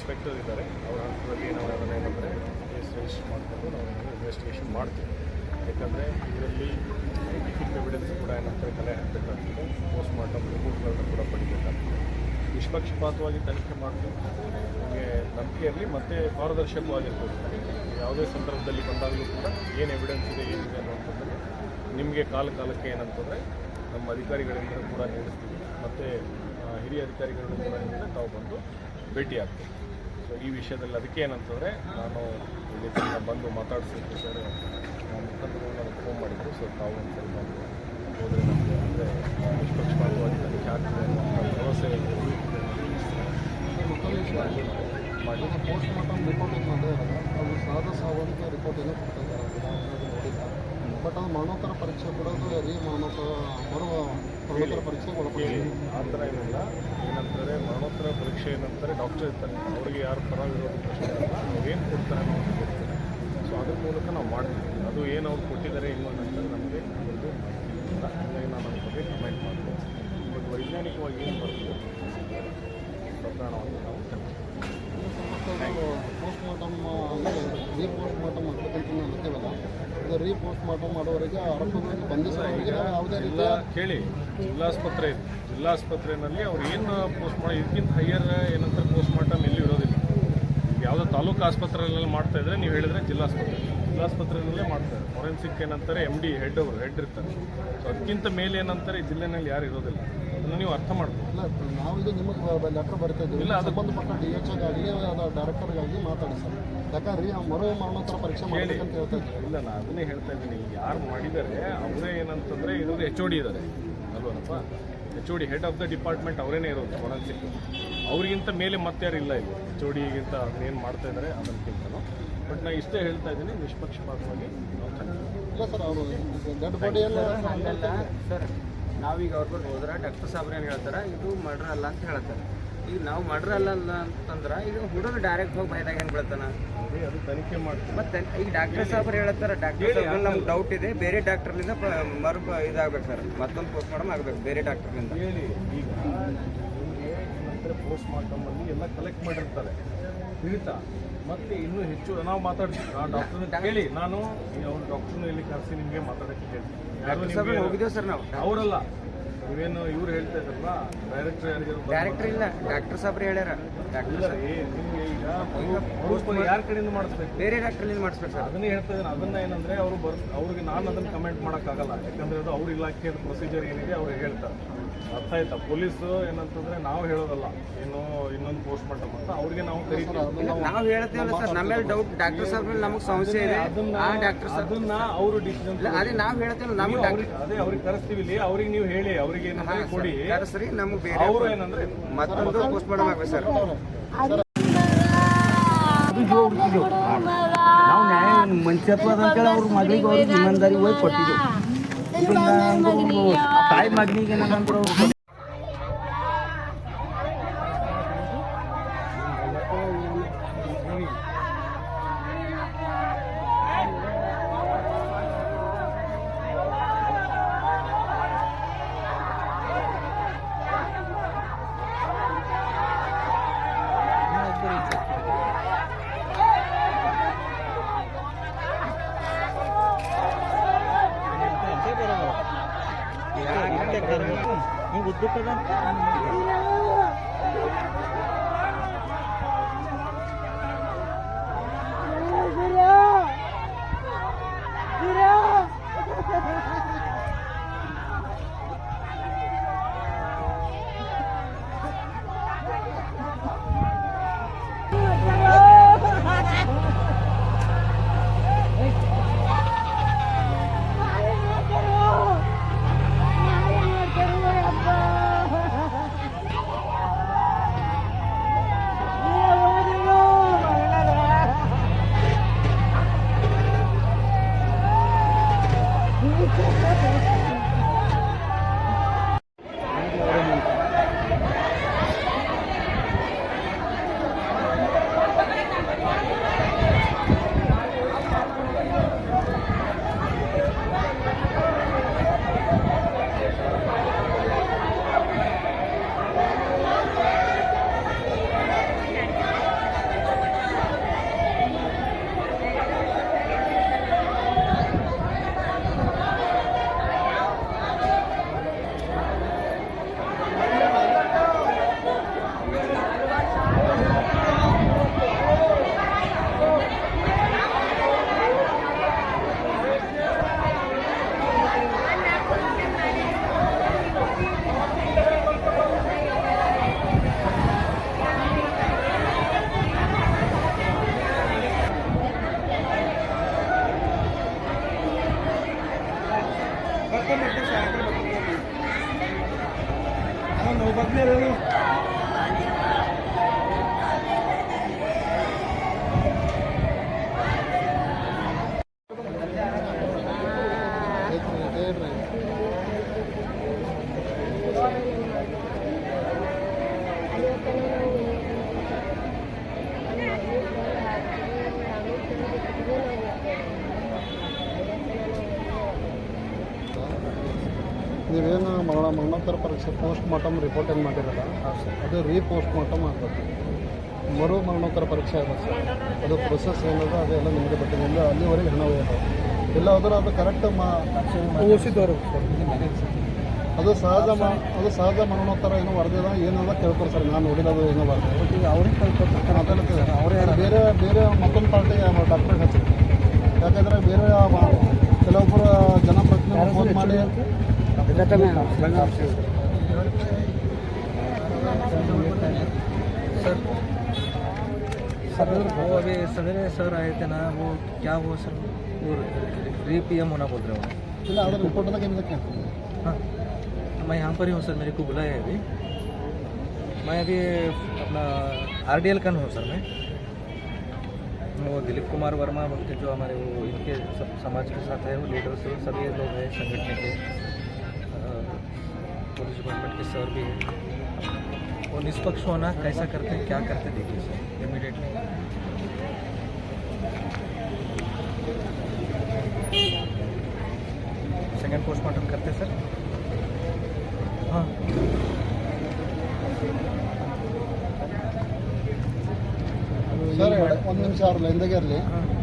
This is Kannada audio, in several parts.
ಇನ್ಸ್ಪೆಕ್ಟರ್ ಇದ್ದಾರೆ. ಅವರ ಹಂತದಲ್ಲಿ ಅದನ್ನು ಏನಂದರೆ ಕೇಸ್ ರಿಜಿಸ್ಟರ್ ಮಾಡಿಕೊಂಡು ನಾವು ಇನ್ವೆಸ್ಟಿಗೇಷನ್ ಮಾಡ್ತೀವಿ. ಯಾಕಂದರೆ ಇದರಲ್ಲಿ ಸೈಂಟಿಫಿಕ್ ಎವಿಡೆನ್ಸ್ ಕೂಡ ಏನಂತಾರೆ ಕಲೆ ಹಾಕಬೇಕಾಗ್ತದೆ ಪೋಸ್ಟ್ ಮಾರ್ಟಮ್ ರಿಪೋರ್ಟ್ಗಳನ್ನ ಕೂಡ ಪಡಿಬೇಕಾಗ್ತದೆ. ನಿಷ್ಪಕ್ಷಪಾತವಾಗಿ ತನಿಖೆ ಮಾಡ್ತೀವಿ. ನಮಗೆ ನಂಬಿಕೆ ಇರಲಿ, ಮತ್ತು ಪಾರದರ್ಶಕವಾಗಿರ್ಬೋದು. ಯಾವುದೇ ಸಂದರ್ಭದಲ್ಲಿ ಬಂದಾಗಲೂ ಕೂಡ ಏನು ಎವಿಡೆನ್ಸ್ ಇದೆ, ಏನಿದೆ ಅನ್ನೋಂಥದ್ದನ್ನು ನಿಮಗೆ ಕಾಲ ಕಾಲಕ್ಕೆ ಏನಂತಂದರೆ ನಮ್ಮ ಅಧಿಕಾರಿಗಳಿಂದ ಕೂಡ ನೀಡಿಸ್ತೀವಿ ಮತ್ತು ಹಿರಿಯ ಅಧಿಕಾರಿಗಳನ್ನು ಕೂಡ ತಾವು ಬಂದು ಭೇಟಿ ಆಗ್ತೀವಿ ಸೊ ಈ ವಿಷಯದಲ್ಲಿ ಅದಕ್ಕೆ ಏನಂತಂದರೆ, ನಾನು ತನಕ ಬಂದು ಮಾತಾಡಿಸಿದ್ದು ಸರ್ ನಮ್ಮ ಮುಖಂಡರು ನನಗೆ ಫೋನ್ ಮಾಡಿದ್ರು ಸೊ ತಾವು ಒಂದು ಬಂದು ಹೋದರೆ ನಮಗೆ ಅಂದರೆ ನಿಷ್ಪಕ್ಷಪಾತವಾಗಿ ತನಿಖೆ ಆಗ್ತದೆ ಅನ್ನೋ ಭರವಸೆ ಮಾಡಿ ಪೋಸ್ಟ್ ಮಾರ್ಟಮ್ ರಿಪೋರ್ಟ್ ಏನು ಅಂದರೆ, ಅದು ಸಾಧ ಸಾವಂತ ರಿಪೋರ್ಟ್ ಏನೋ ಕೊಡ್ತಾ ಇದ್ದಾರೆ ನೋಡಿಲ್ಲ. ಬಟ್ ಅದು ಮರಣೋತ್ತರ ಪರೀಕ್ಷೆ ಕೊಡೋದು ರೀ ಮರಣೋತ್ತರ ಮರು ಮರಣೋತ್ತರ ಪರೀಕ್ಷೆ ಒಳಪಡಿಸಿ ಆ ಥರ ಏನಿಲ್ಲ. ಏನಂತಾರೆ ಮರಣೋತ್ತರ ಪರೀಕ್ಷೆ ಏನಂತಾರೆ ಡಾಕ್ಟರ್ ಇರ್ತಾರೆ. ಅವರಿಗೆ ಯಾರು ಪರ ವಿರೋಧ ಪ್ರಶ್ನೆ ಅವ್ರು ಏನು ಕೊಡ್ತಾರೆ ಅನ್ನೋದು ಕೊಡ್ತಾರೆ ಸೊ ಅದ್ರ ಮೂಲಕ ನಾವು ಮಾಡ್ತೀವಿ. ಅದು ಏನು ಅವ್ರು ಕೊಟ್ಟಿದ್ದಾರೆ ಇನ್ನೊಂದು ನಂತರ ನಮಗೆ ಒಂದು ಇಲ್ಲ. ಹಾಗಾಗಿ ನಾನು ಅದ್ರ ಬಗ್ಗೆ ಕಮೆಂಟ್ ಮಾಡ್ತೀನಿ. ಬಟ್ ವೈಜ್ಞಾನಿಕವಾಗಿ ಏನು ಬರ್ತದೆ ಪ್ರಕರಣವನ್ನು ನಾವು ಪೋಸ್ಟ್ ಮಾರ್ಟಮ್ ರೀಪೋಸ್ಟ್ ಮಾರ್ಟಮ್ ಆಗ್ಬೇಕಂತ ನಾವು ಅಂತೀವಲ್ಲ ಅದು ರೀ ಪೋಸ್ಟ್ ಮಾರ್ಟಮ್ ಕೇಳಿ, ಜಿಲ್ಲಾಸ್ಪತ್ರೆ ಇದೆ. ಜಿಲ್ಲಾಸ್ಪತ್ರೆಯಲ್ಲಿ ಅವ್ರು ಏನು ಪೋಸ್ಟ್ ಮಾಡಿ, ಇದಕ್ಕಿಂತ ಹೈಯರ್ ಏನಂತಾರೆ ಪೋಸ್ಟ್ ಮಾರ್ಟಮ್ ಎಲ್ಲಿ ಇರೋದಿಲ್ಲ. ಯಾವುದೋ ತಾಲೂಕು ಆಸ್ಪತ್ರೆಯಲ್ಲಿ ಮಾಡ್ತಾ ಇದ್ರೆ ನೀವು ಹೇಳಿದ್ರೆ ಜಿಲ್ಲಾಸ್ಪತ್ರೆ. ಜಿಲ್ಲಾಸ್ಪತ್ರೆಯಲ್ಲೇ ಮಾಡ್ತಾರೆ. ಫಾರೆನ್ಸಿಕ್ ಏನಂತಾರೆ ಎಂ ಡಿ ಹೆಡ್ ಅವರು ಹೆಡ್ ಇರ್ತಾರೆ. ಸೊ ಅದಕ್ಕಿಂತ ಮೇಲೆ ಏನಂತಾರೆ, ಈ ಜಿಲ್ಲೆನಲ್ಲಿ ಯಾರು ಇರೋದಿಲ್ಲ. ಅದನ್ನು ನೀವು ಅರ್ಥ ಮಾಡ್ಬೋದು ಇಲ್ಲ ನಾವೀಗ ನಿಮಗೆ ಲೆಟರ್ ಬರ್ತಾ ಇದ್ದೀವಿ. ಇಲ್ಲ, ಅದು- ಸಂಬಂಧಪಟ್ಟ ಡಿ ಎಚ್ ಆಗಲಿ ಅದು ಡೈರೆಕ್ಟರ್ಗಾಗಿ ಮಾತಾಡಿ ಸರ್. ಯಾಕಂದ್ರೆ ಆ ಮರು ಮರಣೋತ್ತರ ಪರೀಕ್ಷೆ ಮಾಡಬೇಕಂತ ಹೇಳ್ತಾ ಇದ್ದೀವಿ ಇಲ್ಲ ನಾನು ಅದನ್ನೇ ಹೇಳ್ತಾ ಇದ್ದೀನಿ. ಯಾರು ಮಾಡಿದ್ದಾರೆ ಅವರೇ ಏನಂತಂದರೆ ಇನ್ನೊಂದು ಎಚ್ ಓ ಡಿ ಇದ್ದಾರೆ. ಅಲ್ವನಪ್ಪ? H O D head of the department ಅವರೇನೇ ಇರೋದು ಫೊರೆನ್ಸಿಕ್ ಅವರಿಗಿಂತ ಮೇಲೆ ಮತ್ತೆ ಯಾರು ಇಲ್ಲ ಇಲ್ಲಿ. ಎಚ್ ಓ ಡಿಗಿಂತ ಏನು ಮಾಡ್ತಾ ಇದ್ದಾರೆ ಅದಕ್ಕಿಂತನೂ ಬಟ್ ನಾನು ಇಷ್ಟೇ ಹೇಳ್ತಾ ಇದ್ದೀನಿ ನಿಷ್ಪಕ್ಷಪಾತವಾಗಿ ನಾವು ಇಲ್ಲ ಸರ್ ಅವರು ನಾವೀಗ ಅವ್ರ ಬಳಿ ಹೋದ್ರೆ ಡಾಕ್ಟರ್ ಸಾಬ್ರು ಏನು ಹೇಳ್ತಾರೆ ಇದು ಮರ್ಡ್ರ್ ಅಲ್ಲ ಅಂತ ಹೇಳ್ತಾರೆ. ಈಗ ನಾವು ಮರ್ಡ್ರ್ ಅಲ್ಲ ಅಲ್ಲ ಅಂತಂದ್ರೆ ಈಗ ಹುಡುಗ ಡೈರೆಕ್ಟ್ ಹೋಗಿ ಬೈದಾಗ ಏನು ಬೀಳ್ತಾನೆ ಅದು ತನಿಖೆ ಮಾಡ್ತೀನಿ. ಮತ್ತೆ ಈಗ ಡಾಕ್ಟರ್ ಸಾಬ್ರು ಹೇಳ್ತಾರೆ ಡಾಕ್ಟರ್ ಸಾಬ್ರು ನಮ್ಗೆ ಡೌಟ್ ಇದೆ ಬೇರೆ ಡಾಕ್ಟರ್ಲಿಂದ ಮರು ಇದಾಗಬೇಕು ಸರ್ ಮತ್ತೊಂದು ಪೋಸ್ಟ್ ಮಾಡಮ್ ಆಗಬೇಕು ಬೇರೆ ಡಾಕ್ಟರ್ಲಿಂದ. ಹೇಳಿ ಈಗ ಮಾರ್ಟಮಲ್ಲಿ ಎಲ್ಲ ಕಲೆಕ್ಟ್ ಮಾಡಿರ್ತಾರೆ. ತಿಳಿತಾ? ಮತ್ತೆ ಇನ್ನೂ ಹೆಚ್ಚು ನಾವು ಮಾತಾಡ್ತೀವಿ. ಆ ಡಾಕ್ಟರ್ ಕೇಳಿ. ನಾನು ಅವ್ರ ಡಾಕ್ಟರ್ನ ಇಲ್ಲಿ ಕರೆಸಿ ನಿಮಗೆ ಮಾತಾಡೋಕ್ಕೆ ಡಾಕ್ಟರ್ ಹೋಗಿದ್ದೇವೆ ಸರ್ ನಾವು. ಅವರಲ್ಲ. ನೀವೇನು ಇವ್ರು ಹೇಳ್ತಾ ಇದ್ರಲ್ಲ? ಡೈರೆಕ್ಟರ್ ಯಾರಿಗಾರು ಡೈರೆಕ್ಟರ್ ಇಲ್ಲ. ಡಾಕ್ಟರ್ ಸಾಬ್ರಿ ಹೇಳ್ಯಾರ. ಡಾಕ್ಟರ್ ನಿಮಗೆ ಈಗ ಯಾರ ಕಡೆಯಿಂದ ಮಾಡಿಸ್ಬೇಕು? ಬೇರೆ ಡಾಕ್ಟರ್ಲಿಂದ ಮಾಡಿಸ್ಬೇಕು ಸರ್. ಅದನ್ನೇ ಹೇಳ್ತಾ ಇದ್ದೀನಿ. ಅದನ್ನ ಏನಂದ್ರೆ ಅವರು ಬರ್ ಅವ್ರಿಗೆ ನಾನು ಅದನ್ನ ಕಮೆಂಟ್ ಮಾಡೋಕ್ಕಾಗಲ್ಲ. ಯಾಕಂದ್ರೆ ಅದು ಅವ್ರ ಇಲಾಖೆಯ ಪ್ರೊಸೀಜರ್ ಏನಿದೆ ಅವ್ರಿಗೆ ಹೇಳ್ತಾರೆ. ಅರ್ಥ ಆಯ್ತಾ? ಪೊಲೀಸ್ ಏನಂತಂದ್ರೆ ನಾವು ಹೇಳೋದಲ್ಲ. ಏನು ಇನ್ನೊಂದು ಪೋಸ್ಟ್ ಮಾರ್ಟಮ್ ಅಂತ ಅವ್ರಿಗೆ ನಾವು ಕರಿತೀವಿ. ನಾವು ಹೇಳ್ತೇವಲ್ಲ ಸರ್. ನಮ್ಮ ಮೇಲೆ ಡೌಟ್ ಡಾಕ್ಟರ್ ಸರ್ ಮೇಲೆ ನಮಗೆ ಸಮಸ್ಯೆ ಇದೆ. ಅದನ್ನ ಆ ಡಾಕ್ಟರ್ ಸಾಬ್ ಅದನ್ನ ಅವರು ಡಿಸಿಷನ್ ಅದೇ ನಾವು ಹೇಳ್ತೀವಿ ನಮ್ಗೆ ಅದೇ ಅವ್ರಿಗೆ ಕರೆಸ್ತೀವಿ ಇಲ್ಲಿ. ಅವ್ರಿಗೆ ನೀವು ಹೇಳಿ. ಅವ್ರಿಗೆ ಏನಂದ್ರೆ ಕೊಡಿ. ಕರೆಸ್ರಿ. ನಮ್ಗೆ ಬೇರೆ ಅವರು ಏನಂದ್ರೆ ಮತ್ತೊಂದು ಪೋಸ್ಟ್ ಮಾರ್ಟಮ್ ಆಗ್ಬೇಕು ಸರ್ ನಾವು ನ್ಯಾಯ ಮನುಷ್ಯತ್ವ ಅಂತೇಳಿ ಅವ್ರ ಮಗಳಿಗೆ ಅವ್ರಿಗೆ ಇಮಾನ್ದಾರಿ ಹೋಗಿ ಕೊಟ್ಟಿದ್ದೆವು ತಾಯಿ ಮಗನಿಗೆ ಏನಂದ್ರೆ Budbud ka lang. ಮತ್ತೆ ಶಾಲೆ ನಾನು ನೋವು ಇರೋದು Thank you. ನೀವೇನು ಮರಣ ಮರಣೋತ್ತರ ಪರೀಕ್ಷೆ ಪೋಸ್ಟ್ ಮಾರ್ಟಮ್ ರಿಪೋರ್ಟ್ ಏನು ಮಾಡಿರಲ್ಲ ಅದು ರೀ ಪೋಸ್ಟ್ ಮಾರ್ಟಮ್ ಆಗ್ತದೆ ಮರು ಮರಣೋತ್ತರ ಪರೀಕ್ಷೆ ಆಗುತ್ತೆ ಸರ್ ಅದು ಪ್ರೊಸೆಸ್ ಏನದ ಅದೆಲ್ಲ ನಿಮಗೆ ಬಿಟ್ಟಿದೆ ಅಲ್ಲಿವರೆಗೆ ಹಣ ಒಯ್ಯೋದು ಇಲ್ಲ ಹೋದ್ರೆ ಅದು ಕರೆಕ್ಟ್ ಮಾ ಅದು ಸಹಜ ಅದು ಸಹಜ ಮರಣೋತ್ತರ ಏನೋ ವರದಿದ ಏನದ ಕೇಳ್ತಾರೆ ಸರ್ ನಾನು ನೋಡಿರೋದು ಏನೋ ಬರ್ತದೆ ಅವ್ರಿಗೆ ಅದಲ್ಲ ಅವರೇ ಬೇರೆ ಬೇರೆ ಮತ್ತೊಂದು ಪಾರ್ಟಿ ಡಾಕ್ಟ್ರಿಗೆ ಹಚ್ಚಿ ಯಾಕಂದರೆ ಬೇರೆ ಕೆಲವೊಬ್ಬರು ಜನಪ್ರತಿನಿಧಿ ಫೋನ್ ಮಾಡಿ सर वो अभी सवेरे सर आए थे ना वो क्या वो सर वो थ्री पी एम होना बोल रहे हो। रिपोर्ट हाँ मैं यहाँ पर ही हूँ सर मेरे को बुलाया है अभी मैं अभी अपना आर डी एल का हूँ सर मैं वो दिलीप कुमार वर्मा बोलते जो हमारे वो इनके सब समाज के साथ है वो लीडर्स सभी लोग हैं संगठन के डिपार्टमेंट के सर भी हैं। वो निष्पक्ष होना कैसा करते हैं, क्या करते देखिए सर इमीडिएटली सेकेंड पोस्टमार्टम करते सर हाँ। ಸರ್ ಒಂದ್ ನಿಮಿಷ ಅವ್ರ ಹಿಂದಗೆ ಇರಲಿ.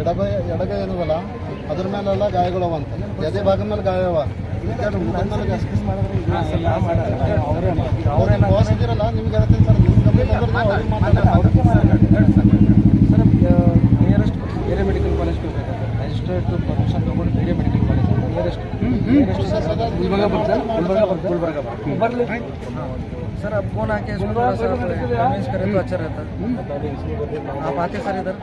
ಎಡಬೈ ಎಡಗೈ ಏನದಲ್ಲ ಅದ್ರ ಮೇಲೆಲ್ಲ ಗಾಯಗಳವಂತ ಎದೆ ಭಾಗದ ಮೇಲೆ ಗಾಯವ. ಹೋಗಿದ್ದೀರಲ್ಲ ನಿಮ್ಗೆ ಹೇಳ್ತೀನಿ sir sir. Nearest medical college medical college nearest Gulbarga ಬರ್ತಾರೆ ಗುಲ್ಬರ್ಗ ಬರ್ತಾರೆ सर अब कौन आके इसमें थोड़ा सा करें तो अच्छा रहता। आप आते सर इधर।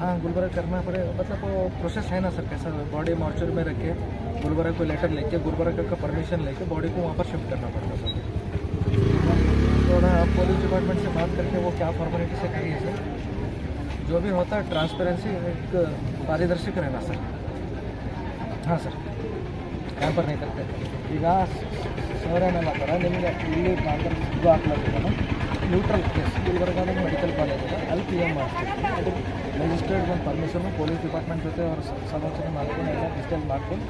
हाँ गुलबर्ग करना पड़े। मतलब वो प्रोसेस है ना सर, कैसा बॉडी मॉर्चर में रख के को लेटर लेके, गुलबर्ग का परमिशन लेके बॉडी को वहाँ पर शिफ्ट करना पड़ता सर। तो थोड़ा आप पुलिस डिपार्टमेंट से बात करके वो क्या फॉर्मेलिटी से करिए सर? जो भी होता है ट्रांसपेरेंसी एक पारदर्शी रहना सर। हाँ सर। ಕ್ಯಾಂಪರ್ ರೈತರಿಗೆ ಈಗ ಸೌರನೆಲ್ಲ ಥರ ನಿಮಗೆ ಇಲ್ಲಿ ಕಾಂಗ್ರೆಸ್ ಇದು ಹಾಕ್ಲಾರ್ದು ನ್ಯೂಟ್ರಲ್ ಪ್ಲೇಸ್ ಗುಲ್ಬರ್ಗದಲ್ಲಿ ಮೆಡಿಕಲ್ ಕಾಲೇಜ್ ಅಲ್ಲಿ ಪಿ ಎಂ ಮಾಡ್ತೀವಿ ಅದು ಮ್ಯಾಜಿಸ್ಟ್ರೇಟ್ ಒಂದು ಪರ್ಮಿಷನು ಪೊಲೀಸ್ ಡಿಪಾರ್ಟ್ಮೆಂಟ್ ಜೊತೆ ಅವ್ರ ಸಮಾಲೋಚನೆ ಮಾಡ್ಕೊಂಡು ಎಲ್ಲ ಡಿಸ್ಟೆಲ್ ಮಾಡ್ಕೊಂಡು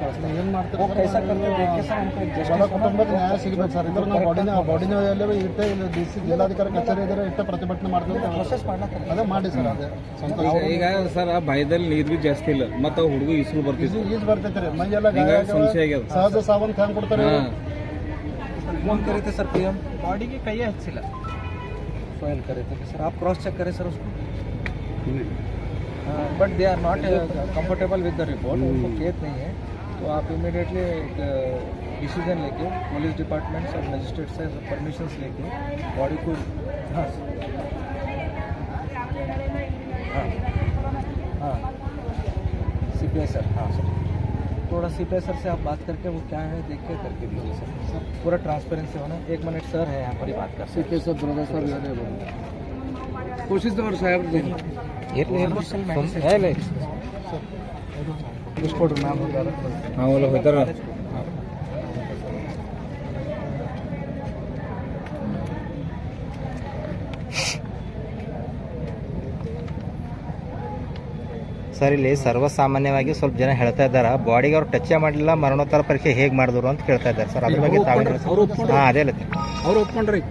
ಕಳಿಸ್ತೀವಿ ಏನು ಮಾಡ್ತಾರೆ वो कैसा करते देख के सर हमको ಬಡ justice ಕುಟುಂಬಕ್ಕೆ ನ್ಯಾಯ ಸಿಗಬೇಕು ಸರ್ ಇದ್ರೆ ನಾವು ಬಾಡಿನ ಬಾಡಿನ ಎಲ್ಲರೂ ಇಟ್ಟೆ ಇಲ್ಲಿ ಡಿ ಸಿ ಜಿಲ್ಲಾಧಿಕಾರಿ ಕಚೇರಿ ಇದ್ರೆ ಇಟ್ಟೆ ಪ್ರತಿಭಟನೆ ಮಾಡ್ತೀವಿ ಅಂತ ಪ್ರೋಸೆಸ್ ಮಾಡ್ಲಕ್ಕೆ ಅದೇ ಮಾಡಿ ಸರ್ ಅದೇ ಸಂತೋಷ ಈಗ ಸರ್ ಆ ಭಯದಲ್ಲಿ ನೀರು ಬಿ ಜಾಸ್ತಿ ಇಲ್ಲ ಮತ್ತು ಆ ಹುಡುಗ ಇಸ್ಲು ಬರ್ತಿತ್ತು ಈಜು ಈಜು ಬರ್ತೈತೆ ರೀ ಮೈಯೆಲ್ಲ ಗಾಯ ಹಿಂಗಾಗಿ ಆಗ್ಯಾವ. ಸಂಶಯ ಆಗ್ಯದ. ಸಹಜ ಸಾವಂತ ಹೆಂಗೆ ಕೊಡ್ತಾರೆ ಹಾಂ फोन करे थे सर पीएम बॉडी की कई हच्चिला फाइल करे थे सर आप क्रॉस चेक करें सर उसको but they are not comfortable with the report उनको खेत नहीं है। तो आप इमिडिएटली एक uh, डिसीज़न लेके पुलिस डिपार्टमेंट और मजिस्ट्रेट से परमिशन लेके बॉडी को हाँ। हाँ। हाँ। सी पी सर हाँ सर थोड़ा सी पी सर से आप बात करके वो क्या है देख के करके दीजिए सर पूरा ट्रांसपेरेंसी होना। एक मिनट सर है यहाँ पर ही बात कर C P sir sir ma'am ಅವೆಲ್ಲ ಹೋಯ್ತಾರ ಸರ್ ಇಲ್ಲಿ ಸರ್ವಸಾಮಾನ್ಯವಾಗಿ ಸ್ವಲ್ಪ ಜನ ಹೇಳ್ತಾ ಇದ್ದಾರೆ. ಬಾಡಿಗೆ ಅವ್ರು ಟಚ್ ಮಾಡಲಿಲ್ಲ ಮರಣೋತ್ತರ ಪರೀಕ್ಷೆ ಹೇಗೆ ಮಾಡಿದ್ರು ಅಂತ ಕೇಳ್ತಾ ಇದ್ದಾರೆ. ಸರ್ ಅದ್ರ ಬಗ್ಗೆ ಹಾಂ ಅದೇ ಅಲ್ಲ. ಅವ್ರು ಒಪ್ಕೊಂಡ್ರಿ.